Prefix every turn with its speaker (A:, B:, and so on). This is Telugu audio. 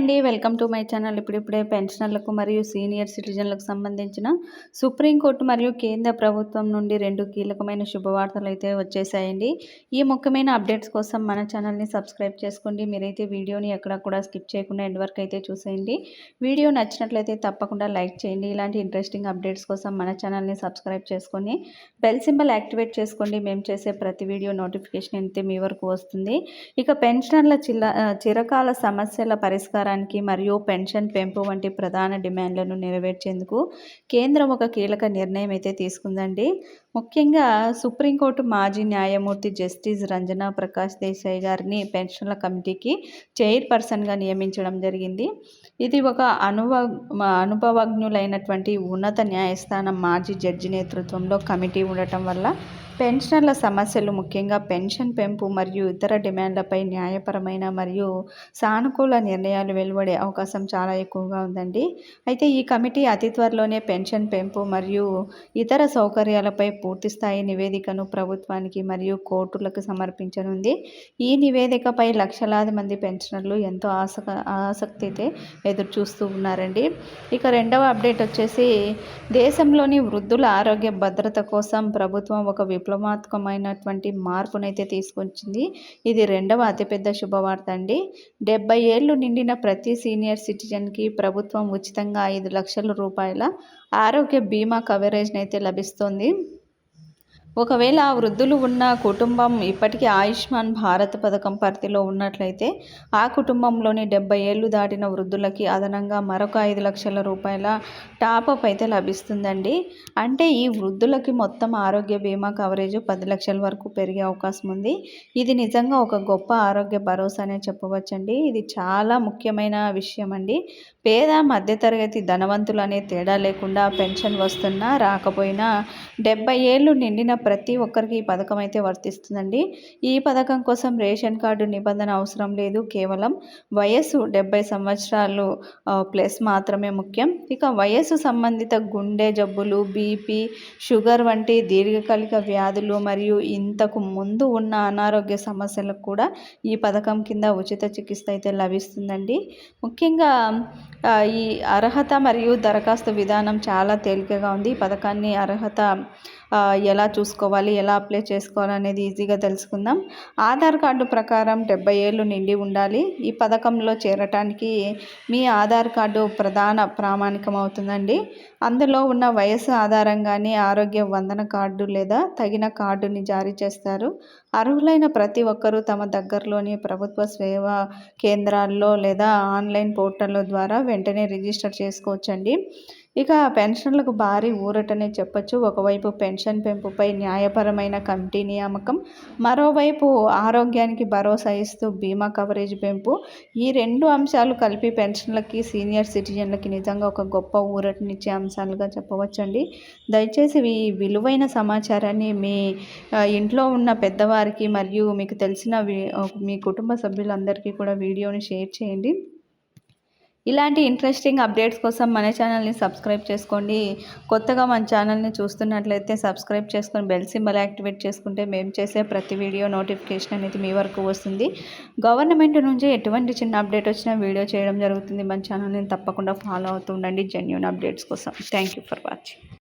A: అండి. Welcome to my channel. ఇప్పుడిప్పుడే పెన్షనర్లకు మరియు సీనియర్ సిటిజన్లకు సంబంధించిన సుప్రీంకోర్టు మరియు కేంద్ర ప్రభుత్వం నుండి రెండు కీలకమైన శుభవార్తలు అయితే వచ్చేసాయండి. ఈ ముఖ్యమైన అప్డేట్స్ కోసం మన ఛానల్ని సబ్స్క్రైబ్ చేసుకోండి. మీరైతే వీడియోని ఎక్కడ కూడా స్కిప్ చేయకుండా ఎండ్ వరకు అయితే చూసేయండి. వీడియో నచ్చినట్లయితే తప్పకుండా లైక్ చేయండి. ఇలాంటి ఇంట్రెస్టింగ్ అప్డేట్స్ కోసం మన ఛానల్ని సబ్స్క్రైబ్ చేసుకొని బెల్ సింబల్ యాక్టివేట్ చేసుకోండి. మేము చేసే ప్రతి వీడియో నోటిఫికేషన్ అయితే మీ వరకు వస్తుంది. ఇక పెన్షనర్ల చిల్ల చిరకాల సమస్యల పరిష్కారం పరిష్కారానికి మరియు పెన్షన్ పెంపు వంటి ప్రధాన డిమాండ్లను నెరవేర్చేందుకు కేంద్రం ఒక కీలక నిర్ణయం అయితే తీసుకుందండి. ముఖ్యంగా సుప్రీంకోర్టు మాజీ న్యాయమూర్తి జస్టిస్ రంజనా ప్రకాష్ దేశాయ్ గారిని పెన్షన్ల కమిటీకి చైర్పర్సన్గా నియమించడం జరిగింది. ఇది ఒక అనుభవ అనుభవజ్ఞులైనటువంటి ఉన్నత న్యాయస్థానం మాజీ జడ్జి నేతృత్వంలో కమిటీ ఉండటం వల్ల పెన్షనర్ల సమస్యలు ముఖ్యంగా పెన్షన్ పెంపు మరియు ఇతర డిమాండ్లపై న్యాయపరమైన మరియు సానుకూల నిర్ణయాలు వెలువడే అవకాశం చాలా ఎక్కువగా ఉందండి. అయితే ఈ కమిటీ అతి త్వరలోనే పెన్షన్ పెంపు మరియు ఇతర సౌకర్యాలపై పూర్తిస్థాయి నివేదికను ప్రభుత్వానికి మరియు కోర్టులకు సమర్పించనుంది. ఈ నివేదికపై లక్షలాది మంది పెన్షనర్లు ఎంతో ఆసక ఆసక్తి అయితే ఎదురు చూస్తూ ఉన్నారండి. ఇక రెండవ అప్డేట్ వచ్చేసి దేశంలోని వృద్ధుల ఆరోగ్య భద్రత కోసం ప్రభుత్వం ఒక విప్లవాత్మకమైనటువంటి మార్పునైతే తీసుకొచ్చింది. ఇది రెండవ అతిపెద్ద శుభవార్త అండి. డెబ్బై ఏళ్ళు నిండిన ప్రతి సీనియర్ సిటిజన్కి ప్రభుత్వం ఉచితంగా ఐదు లక్షల రూపాయల ఆరోగ్య బీమా కవరేజ్ని అయితే లభిస్తుంది. ఒకవేళ ఆ వృద్ధులు ఉన్న కుటుంబం ఇప్పటికీ ఆయుష్మాన్ భారత్ పథకం పరిధిలో ఉన్నట్లయితే ఆ కుటుంబంలోని డెబ్బై ఏళ్ళు దాటిన వృద్ధులకి అదనంగా మరొక ఐదు లక్షల రూపాయల టాపప్ అయితే లభిస్తుందండి. అంటే ఈ వృద్ధులకి మొత్తం ఆరోగ్య బీమా కవరేజ్ పది లక్షల వరకు పెరిగే అవకాశం ఉంది. ఇది నిజంగా ఒక గొప్ప ఆరోగ్య భరోసానే చెప్పవచ్చండి. ఇది చాలా ముఖ్యమైన విషయం అండి పేద మధ్యతరగతి ధనవంతులు అనే తేడా లేకుండా పెన్షన్ వస్తున్నా రాకపోయినా డెబ్బై ఏళ్ళు నిండిన ప్రతి ఒక్కరికి ఈ పథకం అయితే వర్తిస్తుందండి. ఈ పథకం కోసం రేషన్ కార్డు నిబంధన అవసరం లేదు. కేవలం వయస్సు డెబ్బై సంవత్సరాలు ప్లస్ మాత్రమే ముఖ్యం. ఇక వయస్సు సంబంధిత గుండె జబ్బులు బీపీ షుగర్ వంటి దీర్ఘకాలిక వ్యాధులు మరియు ఇంతకు ముందు ఉన్న అనారోగ్య సమస్యలకు కూడా ఈ పథకం కింద ఉచిత చికిత్స అయితే లభిస్తుందండి. ముఖ్యంగా ఈ అర్హత మరియు దరఖాస్తు విధానం చాలా తేలికగా ఉంది. ఈ పథకాన్ని అర్హత ఎలా చూసుకోవాలి ఎలా అప్లై చేసుకోవాలి అనేది ఈజీగా తెలుసుకుందాం. ఆధార్ కార్డు ప్రకారం డెబ్బై ఏళ్ళు నిండి ఉండాలి. ఈ పథకంలో చేరటానికి మీ ఆధార్ కార్డు ప్రధాన ప్రామాణికం అవుతుందండి. అందులో ఉన్న వయసు ఆధారంగానే ఆరోగ్య వందన కార్డు లేదా తగిన కార్డుని జారీ చేస్తారు. అర్హులైన ప్రతి ఒక్కరూ తమ దగ్గరలోని ప్రభుత్వ సేవా కేంద్రాల్లో లేదా ఆన్లైన్ పోర్టల్ ద్వారా వెంటనే రిజిస్టర్ చేసుకోవచ్చండి. ఇక పెన్షన్లకు భారీ ఊరటనే చెప్పచ్చు. ఒకవైపు పెన్షన్ పెంపుపై న్యాయపరమైన కమిటీ నియామకం మరోవైపు ఆరోగ్యానికి భరోసా ఇస్తూ బీమా కవరేజ్ పెంపు. ఈ రెండు అంశాలు కలిపి పెన్షన్లకి సీనియర్ సిటిజన్లకి నిజంగా ఒక గొప్ప ఊరటనిచ్చే అంశాలుగా చెప్పవచ్చండి. దయచేసి ఈ విలువైన సమాచారాన్ని మీ ఇంట్లో ఉన్న పెద్దవారికి మరియు మీకు తెలిసిన మీ కుటుంబ సభ్యులందరికీ కూడా వీడియోని షేర్ చేయండి. ఇలాంటి ఇంట్రెస్టింగ్ అప్డేట్స్ కోసం మన ఛానల్ని సబ్స్క్రైబ్ చేసుకోండి. కొత్తగా మన ఛానల్ని చూస్తున్నట్లయితే సబ్స్క్రైబ్ చేసుకొని బెల్ సింబల్ యాక్టివేట్ చేసుకుంటే మేము చేసే ప్రతి వీడియో నోటిఫికేషన్ అనేది మీ వరకు వస్తుంది. గవర్నమెంట్ నుంచి ఎటువంటి చిన్న అప్డేట్ వచ్చినా వీడియో చేయడం జరుగుతుంది. మన ఛానల్ని తప్పకుండా ఫాలో అవుతూ ఉండండి. జెన్యున్ అప్డేట్స్ కోసం. Thank you for watching